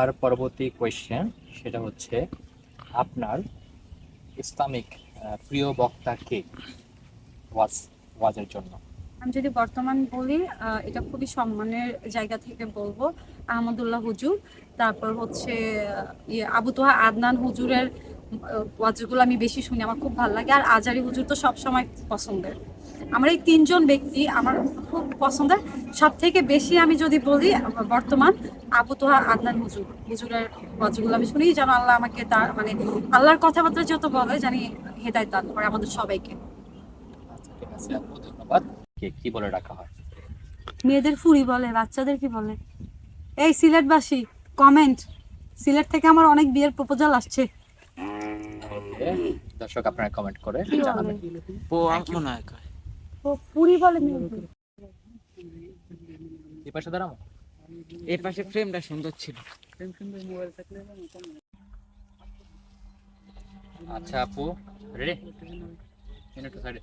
আর পরবর্তী কোয়েশ্চেন সেটা হচ্ছে আপনার ইসলামিক প্রিয় বক্তা কে ওয়াজ, ওয়াজের জন্য? আমি যদি বর্তমান বলি এটা খুবই সম্মানের জায়গা থেকে বলব। আহমদুল্লাহ হুজুর, তারপর হচ্ছে ইয়ে আবু তোহা আদনান হুজুরের ওয়াজগুলো আমি বেশি শুনি আমার খুব ভালো লাগে। আর আজারি হুজুর তো সবসময় পছন্দের। আমার এই তিনজন ব্যক্তি আমার খুব পছন্দের। সব থেকে বেশি আমি যদি বলি বর্তমান আবু তোহা আদনান হুজুর। হুজুরের ওয়াজগুলো আমি শুনি যেন আল্লাহ আমাকে তার মানে আল্লাহর কথাবার্তা যত বলে জানি হেদায়ত দান করে আমাদের সবাইকে। আচ্ছা ধন্যবাদ। কি বলে ডাকা হয়? মেয়েদের ফুরি বলে বাচ্চাদের কি বলে? এই সিলেটবাসী কমেন্ট সিলেট থেকে আমার অনেক বিয়ের প্রপোজাল আসছে। ওকে দর্শক আপনারা কমেন্ট করে? জানাবেন। ও মনে হয় কয়। বলে এই পাশে দাঁড়াবো এই পাশে ফ্রেমটা সুন্দর ছিল। আচ্ছা আপু রেডি মিনিট সাইডে